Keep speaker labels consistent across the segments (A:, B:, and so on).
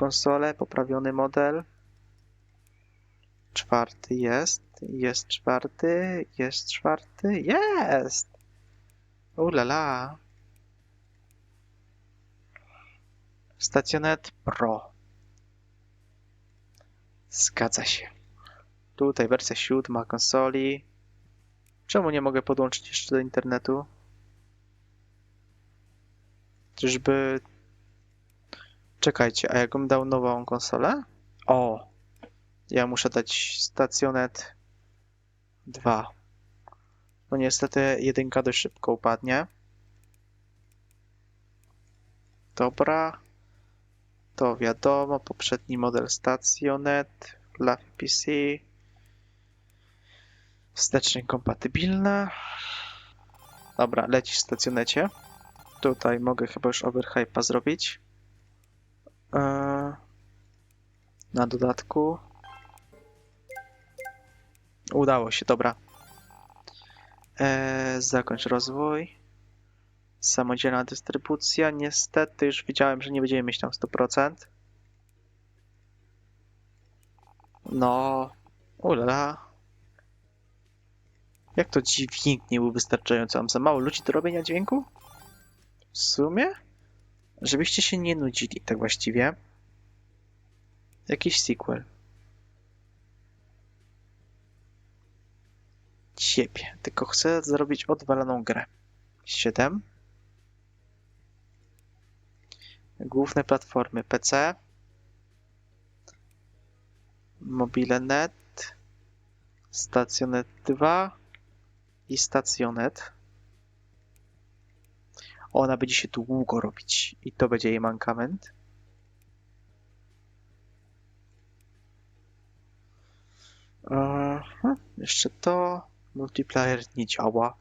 A: konsolę, poprawiony model. Czwarty jest, jest czwarty, jest czwarty, jest! Ulala. Stacjonet Pro. Zgadza się. Tutaj wersja siódma konsoli. Czemu nie mogę podłączyć jeszcze do internetu? Czyżby... Czekajcie, a jakbym dał nową konsolę? O! Ja muszę dać stacjonet 2. No niestety jedynka dość szybko upadnie. Dobra. To wiadomo, poprzedni model stacjonet dla PC. Wsteczny kompatybilna. Dobra, lecisz w stacjonecie. Tutaj mogę chyba już overhype'a zrobić. Eee, na dodatku. Udało się, dobra. Eee, zakończ rozwój. Samodzielna dystrybucja. Niestety już widziałem, że nie będziemy mieć tam 100%. No, ulala. Jak to dźwięk nie był wystarczający? Mam za mało ludzi do robienia dźwięku? W sumie? Żebyście się nie nudzili, tak właściwie. Jakiś sequel. Ciebie. Tylko chcę zrobić odwaloną grę. 7. Główne platformy PC. Mobile.net. Stacjonet 2 i Stacjonet. Ona będzie się długo robić i to będzie jej mankament. Aha, jeszcze to. Multiplayer nie działa.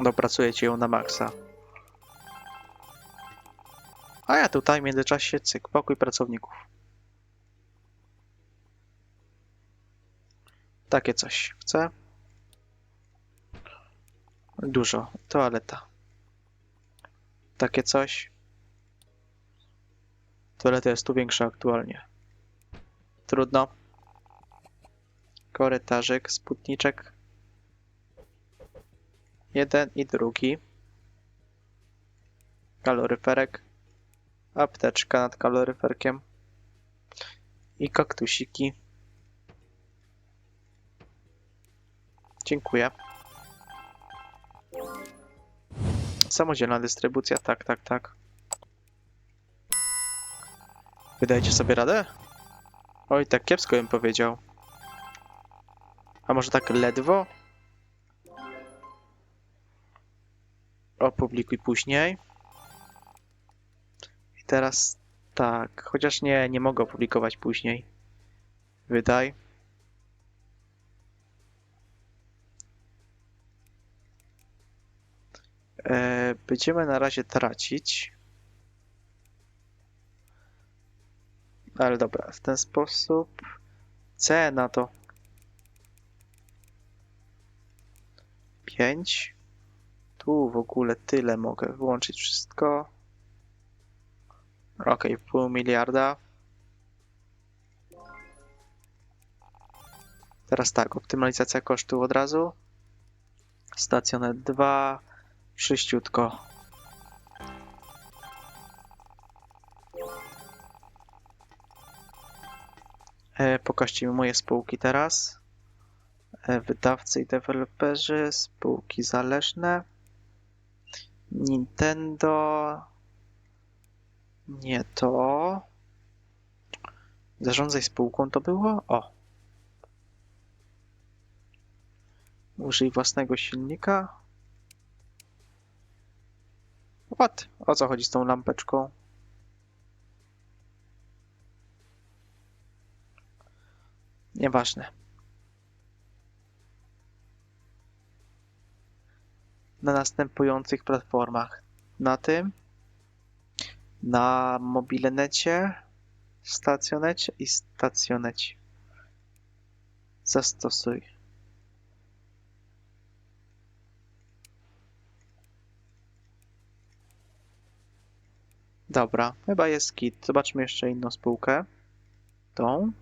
A: Dopracujecie ją na maksa. A ja tutaj w międzyczasie cyk, pokój pracowników. Takie coś chcę. Dużo. Toaleta. Takie coś. Toaleta jest tu większa aktualnie. Trudno. Korytarzyk, sputniczek. Jeden i drugi. Kaloryferek. Apteczka nad kaloryferkiem. I kaktusiki. Dziękuję. Samodzielna dystrybucja, tak, tak, tak. Wydajecie sobie radę? Oj, tak kiepsko bym powiedział. A może tak ledwo? Opublikuj później. I teraz tak, chociaż nie, nie mogę opublikować później. Wydaj. Będziemy na razie tracić. Ale dobra, w ten sposób cena to 5. Tu w ogóle tyle mogę wyłączyć wszystko. Ok, pół miliarda. Teraz tak, optymalizacja kosztów od razu. Stacjonet 2. Sześciutko. E, pokażcie mi moje spółki teraz. E, wydawcy i deweloperzy, spółki zależne. Nintendo. Nie to. Zarządzaj spółką to było? O. Użyj własnego silnika. What? O co chodzi z tą lampeczką? Nieważne. Na następujących platformach. Na tym, na mobilnecie, stacjonecie i stacjonecie. Zastosuj. Dobra, chyba jest kit. Zobaczmy jeszcze inną spółkę. Tą.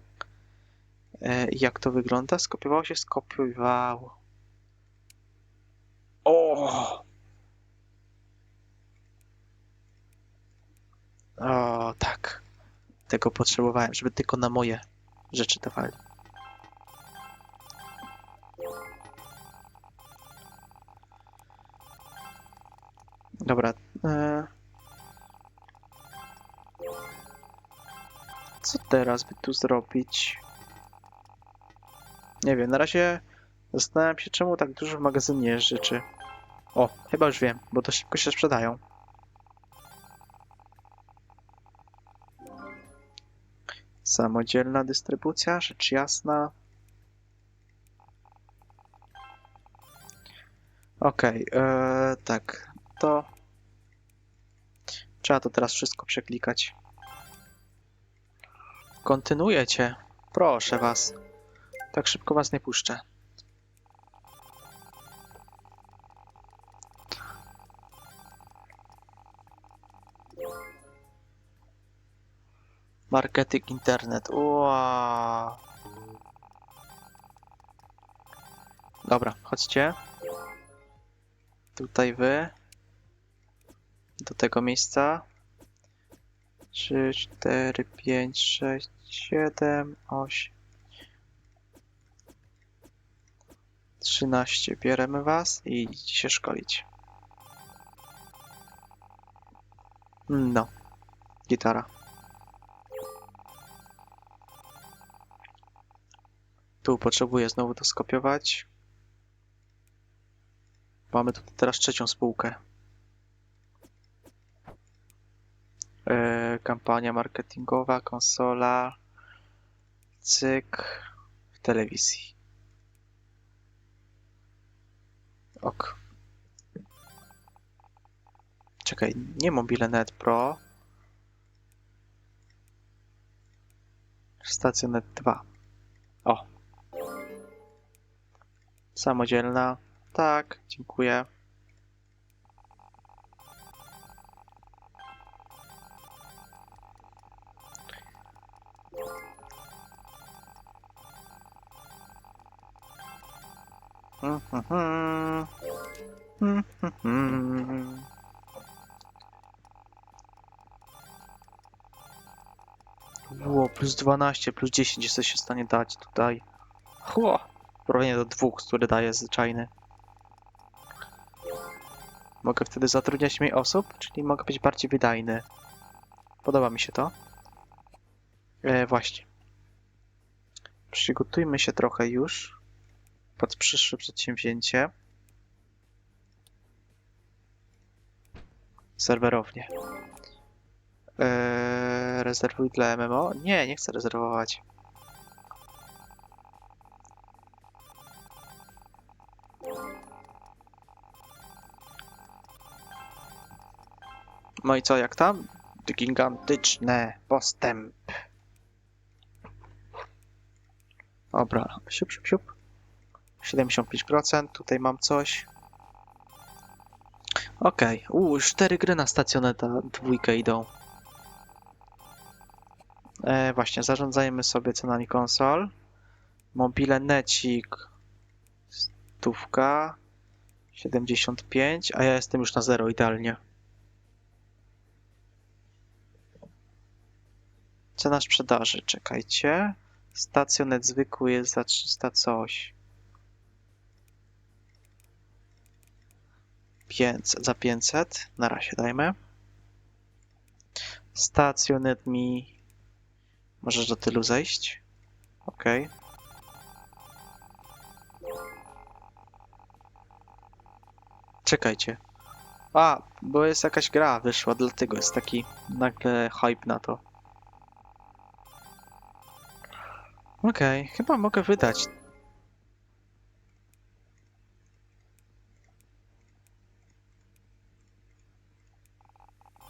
A: E, jak to wygląda? Skopiowało się, skopiowało. O! O, tak. Tego potrzebowałem, żeby tylko na moje rzeczy dawali. Dobra. E... teraz by tu zrobić? Nie wiem, na razie zastanawiam się, czemu tak dużo w magazynie rzeczy. O, chyba już wiem, bo to szybko się sprzedają. Samodzielna dystrybucja, rzecz jasna. Okej, okay, tak, to trzeba to teraz wszystko przeklikać. Kontynuujecie. Proszę was. Tak szybko was nie puszczę. Marketing internet. Wow. Dobra, chodźcie. Tutaj wy. Do tego miejsca. 3, 4, 5, 6, 7, 8. 13. Bierzemy was i idziecie się szkolić. No. Gitara. Tu potrzebuję znowu to skopiować. Mamy tu teraz trzecią spółkę. Yy, kampania marketingowa, konsola, cyk, w telewizji. Ok. Czekaj, nie MobileNet Pro. Stacjonet 2. O. Samodzielna. Tak, dziękuję. Było plus 12, plus 10 jesteś w stanie dać tutaj. Chło! Porównanie do dwóch, które daje zwyczajny. Mogę wtedy zatrudniać mniej osób, czyli mogę być bardziej wydajny. Podoba mi się to. E, właśnie. Przygotujmy się trochę już pod przyszłe przedsięwzięcie. Serwerownie. Eee, rezerwuj dla MMO? Nie, nie chcę rezerwować. No i co, jak tam? Gigantyczny postęp. Dobra, siup, siup, siup. 75%, tutaj mam coś. Okej, okay. uuu, cztery gry na stacjoneta dwójkę idą. E, właśnie, zarządzajmy sobie cenami konsol. Mobile Necik stówka 75, a ja jestem już na zero idealnie. Cena sprzedaży, czekajcie. Stacjonet zwykły jest za 300 coś. 500, za 500, na razie dajmy. Stacjonet mi Możesz do tylu zejść? Ok. Czekajcie. A, bo jest jakaś gra wyszła, dlatego jest taki nagle hype na to. Okej, okay, chyba mogę wydać.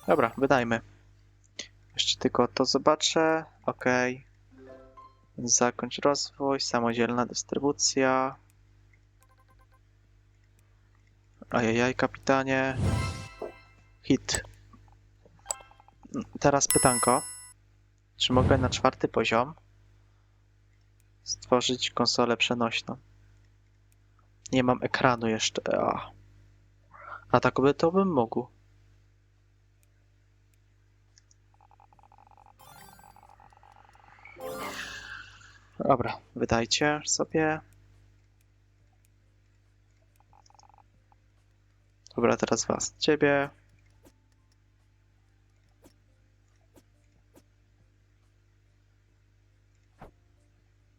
A: Dobra, wydajmy. Jeszcze tylko to zobaczę. OK. Zakończ rozwój, samodzielna dystrybucja. Ajajaj, kapitanie. Hit. Teraz pytanko. Czy mogę na czwarty poziom stworzyć konsolę przenośną? Nie mam ekranu jeszcze. A, A tak by to bym mógł. Dobra, wydajcie sobie. Dobra, teraz was. Ciebie.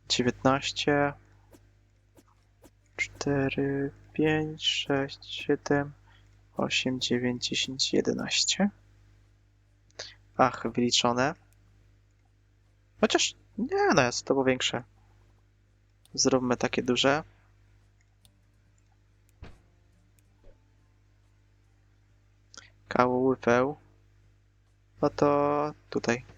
A: Dziewiętnaście. Cztery, pięć, sześć, siedem, osiem, dziewięć, dziesięć, jedenaście. Ach, wyliczone. Chociaż nie, no to było większe. Zróbmy takie duże. Kawał łypeł. No to tutaj.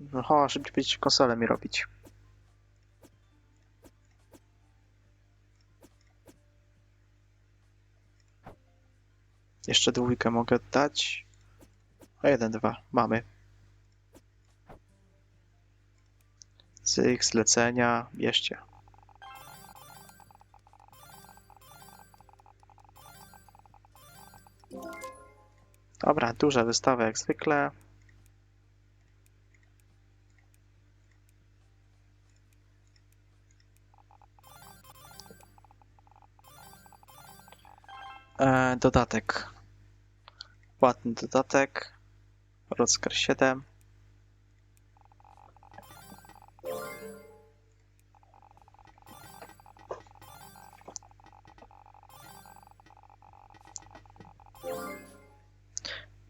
A: No, ho, szybciej być konsolę mi robić. Jeszcze dwójkę mogę dać. A jeden, dwa. Mamy. Cyk, zlecenia. Bierzcie. Dobra, duża wystawa jak zwykle. Dodatek. Płatny dodatek. Rockar 7.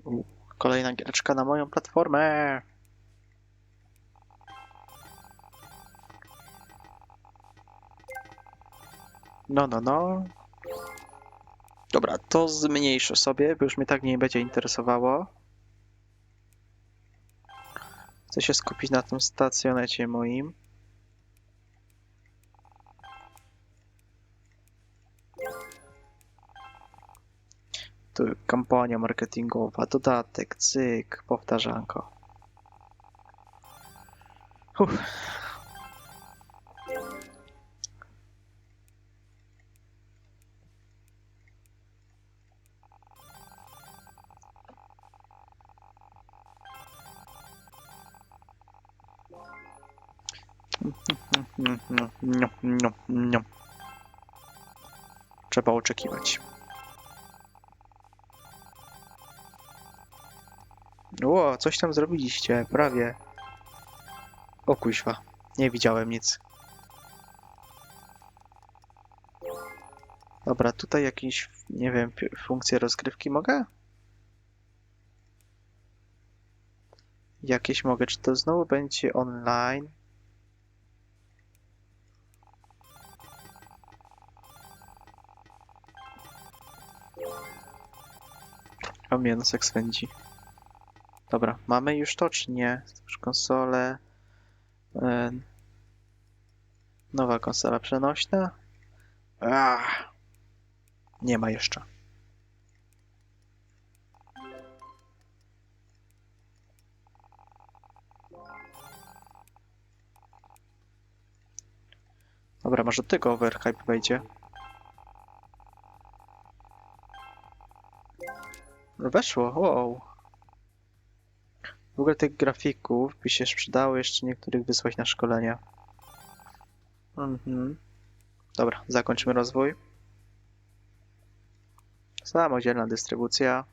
A: U, Kolejna giereczka na moją platformę. No, no, no. Dobra, to zmniejszę sobie, bo już mnie tak nie będzie interesowało. Chcę się skupić na tym stacjonecie moim. Tu kampania marketingowa, dodatek, cyk, powtarzanko. Uff. Trzeba oczekiwać. Ło, coś tam zrobiliście, prawie. O kuźwa, nie widziałem nic. Dobra, tutaj jakieś, nie wiem, funkcje rozgrywki mogę? Jakieś mogę, czy to znowu będzie online? Mnie nosek swędzi. Dobra, mamy już to, czy nie? Już konsolę. E, nowa konsola przenośna. Ach, nie ma jeszcze. Dobra, może tylko overhype wejdzie. Weszło, wow. W ogóle tych grafików by się sprzedało jeszcze niektórych wysłać na szkolenia. Mhm. Dobra, zakończymy rozwój. Samodzielna dystrybucja.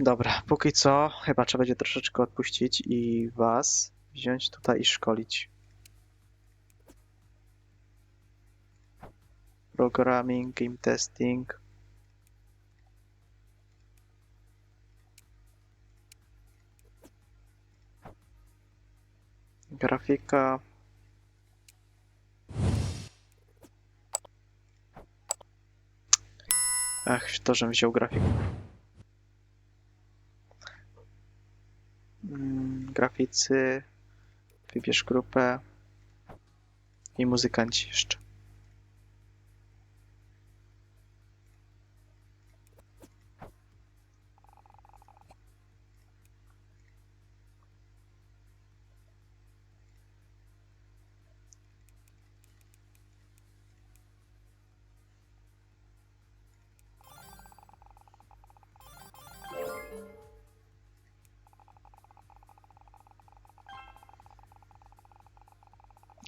A: Dobra, póki co chyba trzeba będzie troszeczkę odpuścić i was wziąć tutaj i szkolić. Programming, game testing. Grafika. Ach, to, żem wziął grafikę. Mm, graficy. Wybierz grupę. I muzykanci jeszcze.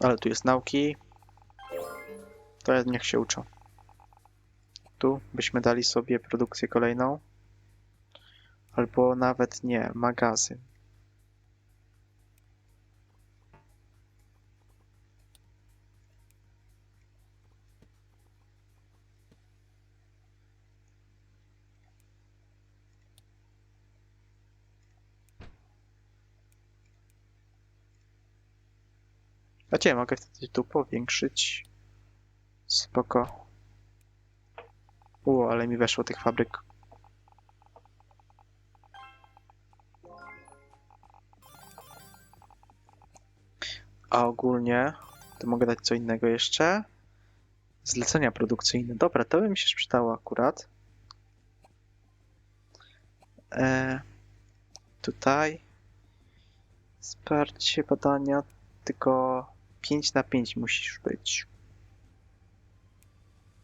A: Ale tu jest nauki. To niech się uczą. Tu byśmy dali sobie produkcję kolejną. Albo nawet nie, magazyn. Cię mogę wtedy tu powiększyć. Spoko. U, ale mi weszło tych fabryk. A ogólnie to mogę dać co innego jeszcze. Zlecenia produkcyjne. Dobra, to by mi się przydało akurat. E, tutaj wsparcie badania tylko 5 na 5 musisz być.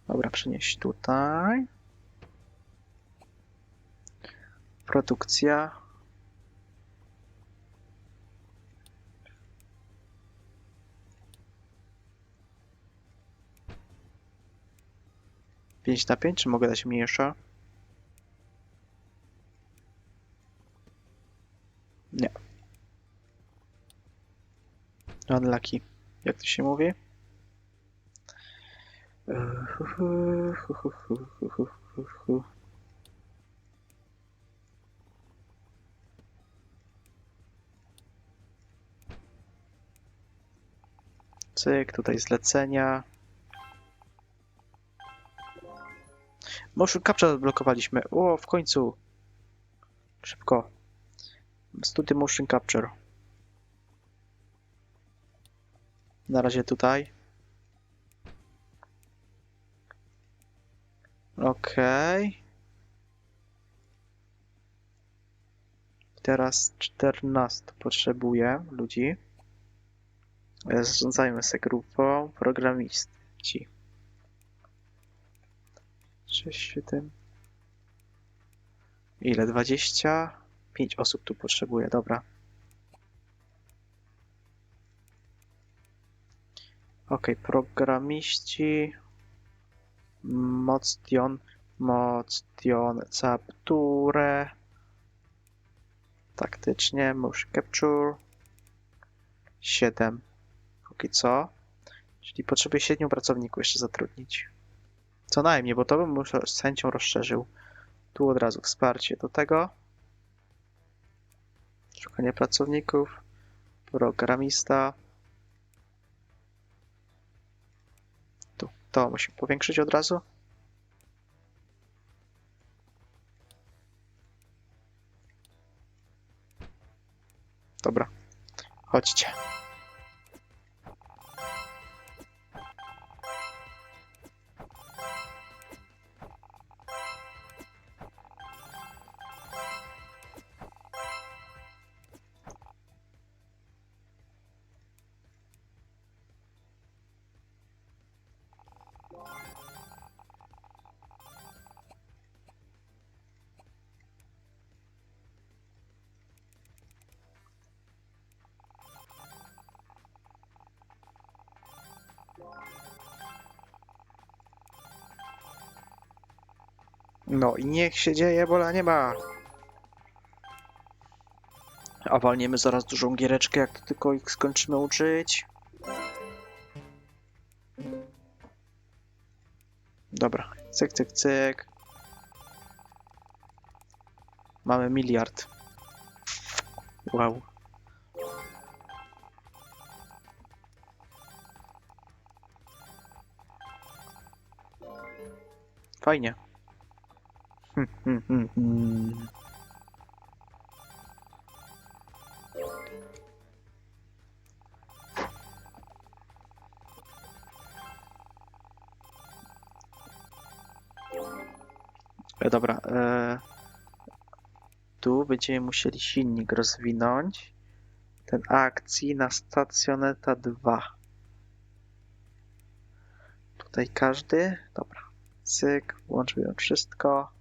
A: Dobra, przenieść tutaj. Produkcja. Pięć na pięć, czy mogę dać mniejsza? Nie. Unlucky. Jak to się mówi? Cyk, tutaj zlecenia. Motion Capture odblokowaliśmy. O, w końcu. Szybko. Studio Motion Capture. Na razie tutaj. Okej. Teraz 14 potrzebuję ludzi. E, Zarządzajmy się grupą programiści. 6, 7. Ile? 25 osób tu potrzebuję, dobra. Ok, programiści. Motion, motion capture. Taktycznie, motion capture. 7. Póki co. Czyli potrzebuję 7 pracowników jeszcze zatrudnić. Co najmniej, bo to bym musiał z chęcią rozszerzył. Tu od razu wsparcie do tego. Szukanie pracowników. Programista. To musimy powiększyć od razu. Dobra, chodźcie. No i niech się dzieje, bola nie ma. A walniemy zaraz dużą giereczkę, jak tylko ich skończymy uczyć. Dobra, cyk, cyk, cyk. Mamy miliard. Wow. Fajnie. Hmm, hmm, hmm, hmm. E, Dobra, e, tu będziemy musieli silnik rozwinąć. Ten akcji na stacjoneta 2. Tutaj każdy. Dobra. Cyk, włączyłem wszystko.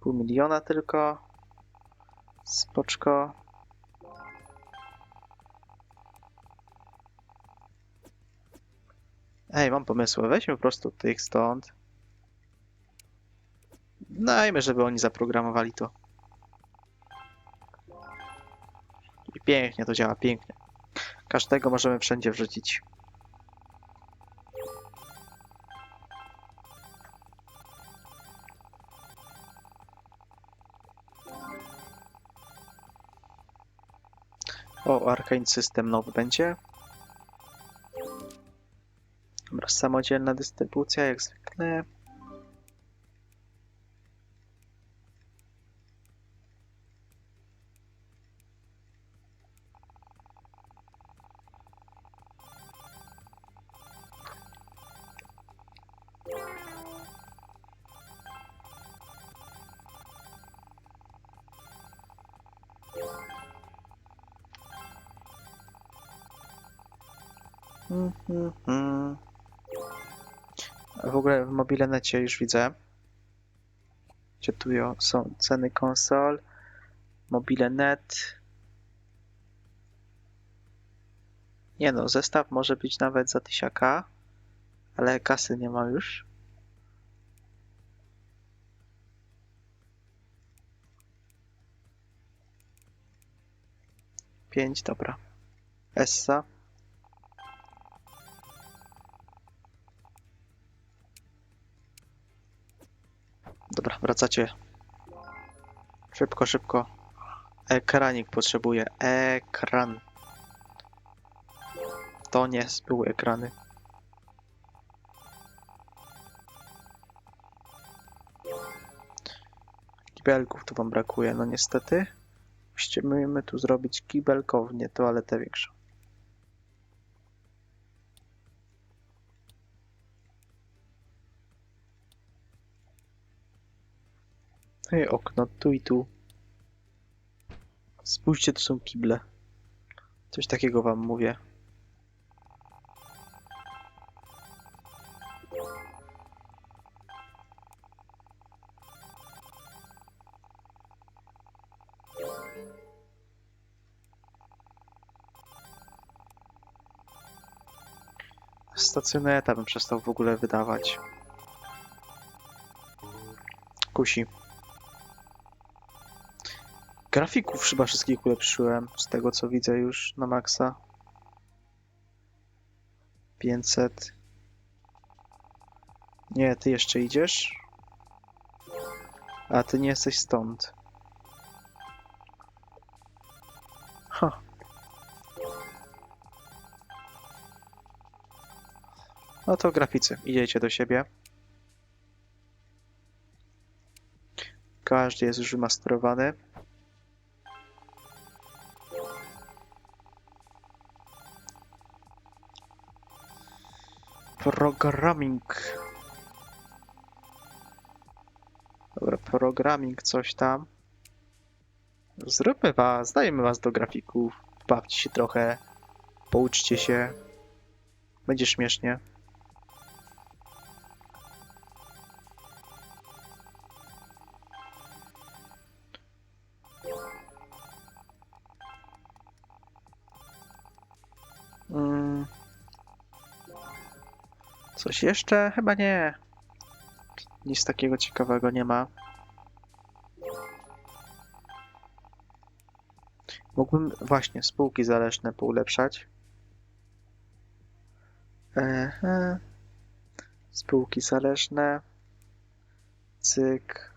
A: Pół miliona tylko. Spoczko. Ej, mam pomysły. Weźmy po prostu tych stąd. Dajmy, żeby oni zaprogramowali to. I pięknie to działa, pięknie. Każdego możemy wszędzie wrzucić. O, Arcane System nowy będzie. Dobra, samodzielna dystrybucja, jak zwykle. Mhm, W ogóle w mobilenecie już widzę. Gdzie tu są ceny konsol. Mobilenet. Nie no, zestaw może być nawet za tysiaka, ale kasy nie ma już. Pięć, dobra. Essa. Wracacie. Szybko, szybko. Ekranik potrzebuje. Ekran. To nie były ekrany. Kibelków tu wam brakuje, no niestety. Musimy tu zrobić kibelkownię, toaletę większą. Okno tu i tu. Spójrzcie, to są kible. Coś takiego wam mówię. Stacjoneta bym przestał w ogóle wydawać. Kusi. Grafików chyba wszystkich ulepszyłem, z tego co widzę już na maksa. 500. Nie, ty jeszcze idziesz? A ty nie jesteś stąd. Ha. No to graficy, idziecie do siebie. Każdy jest już wymasterowany. Programming. Dobra, programming, coś tam. Zróbmy was, dajmy was do grafików. Bawcie się trochę. Pouczcie się. Będzie śmiesznie. Coś jeszcze? Chyba nie. Nic takiego ciekawego nie ma. Mógłbym właśnie spółki zależne poulepszać. Ehe. Spółki zależne. Cyk.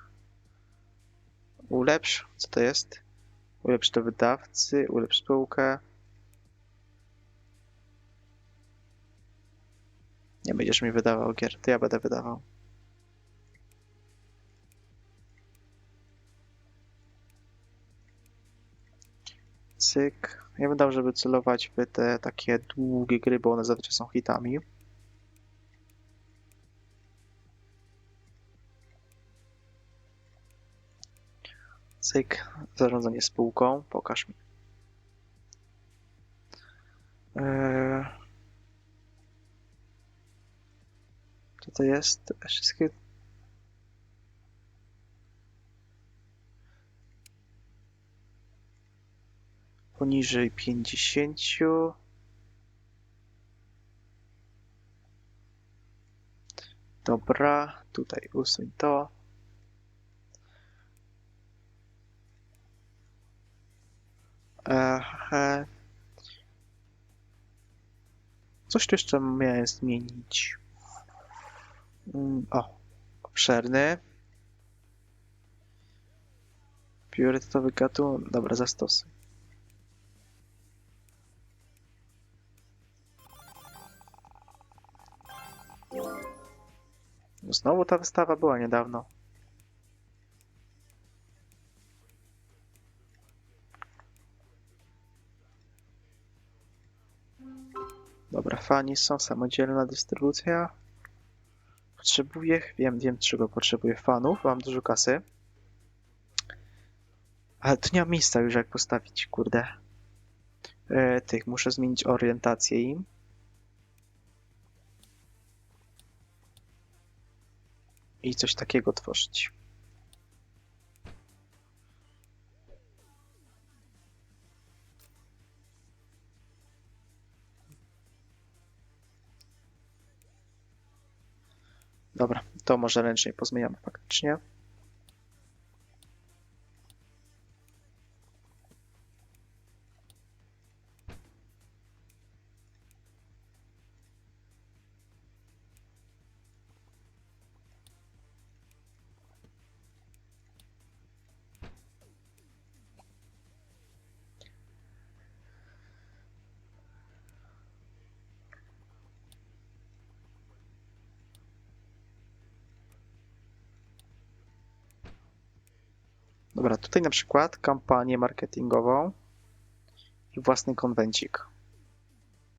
A: Ulepsz. Co to jest? Ulepsz do wydawcy, ulepsz spółkę. Nie będziesz mi wydawał gier, to ja będę wydawał. Cyk. Ja bym dał, żeby celować w te takie długie gry, bo one zawsze są hitami. Cyk. Zarządzanie spółką. Pokaż mi. Yy... Co to jest? Wszystkie poniżej 50. Dobra, tutaj usuń to. Ehe. Coś tu jeszcze miałem zmienić. O, obszerny. Priorytetowy gatunek. Dobra, zastosuj. Znowu ta wystawa była niedawno. Dobra, fani są, samodzielna dystrybucja. Potrzebuję, wiem, wiem czego potrzebuję fanów, mam dużo kasy. Ale tu nie mam miejsca już jak postawić, kurde. E, tych, muszę zmienić orientację im. I coś takiego tworzyć. Dobra, to może ręcznie pozmieniamy faktycznie. Tutaj na przykład kampanię marketingową i własny konwencik.